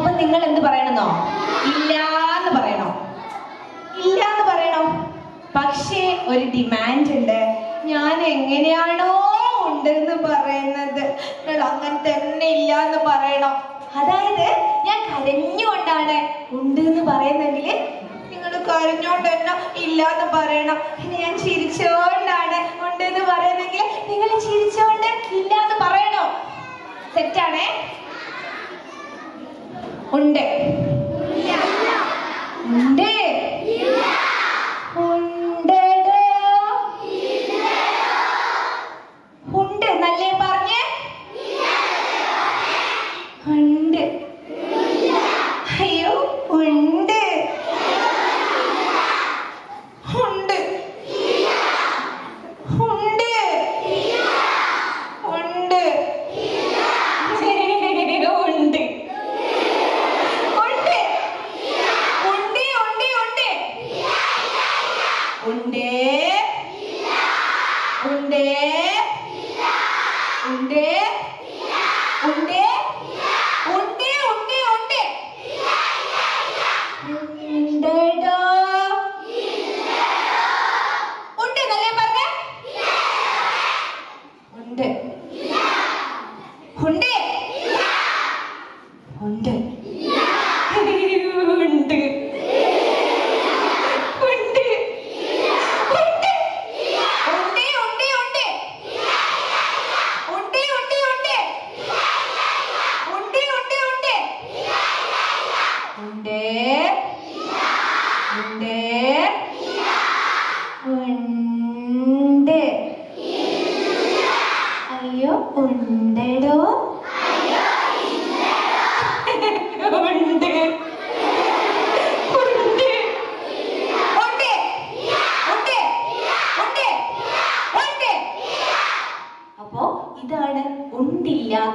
അപ്പൊ നിങ്ങൾ എന്ത് പറയണമെന്നോ ഇല്ലാന്ന് പറയണോ? ഇല്ലാന്ന് പറയണോ? പക്ഷേ ഒരു ഡിമാൻഡ് ഉണ്ട്. ഞാൻ എങ്ങനെയാണോ ഉണ്ടെന്ന് പറയുന്നത്. നിങ്ങൾ അങ്ങനെ തന്നെ ഇല്ല എന്ന് പറയണം. അതായത് ഞാൻ കരഞ്ഞുകൊണ്ടാണ് ഉണ്ട് എന്ന് പറയുന്നെങ്കിൽ നിങ്ങൾ കരഞ്ഞോണ്ട് തന്നെ ഇല്ല എന്ന് പറയണം. പിന്നെ ഞാൻ ചിരിച്ചോണ്ടാണ് ഉണ്ട് എന്ന് പറയുന്നെങ്കിൽ നിങ്ങൾ ചിരിച്ചോണ്ട് ഇല്ല എന്ന് പറയണോ? ഉണ്ട് ഉണ്ട് ఉండే ఉండే ఉండే ఉండే ఉండే ఉండే ఉండడో ఉండే நல்லே பாருங்க ఉండే ఉండే ఉండే ఉండే ഉണ്ട്. ഉണ്ട്. അയ്യോ ഉണ്ടടോ അപ്പോ ഇതാണ് ഉണ്ടില്ല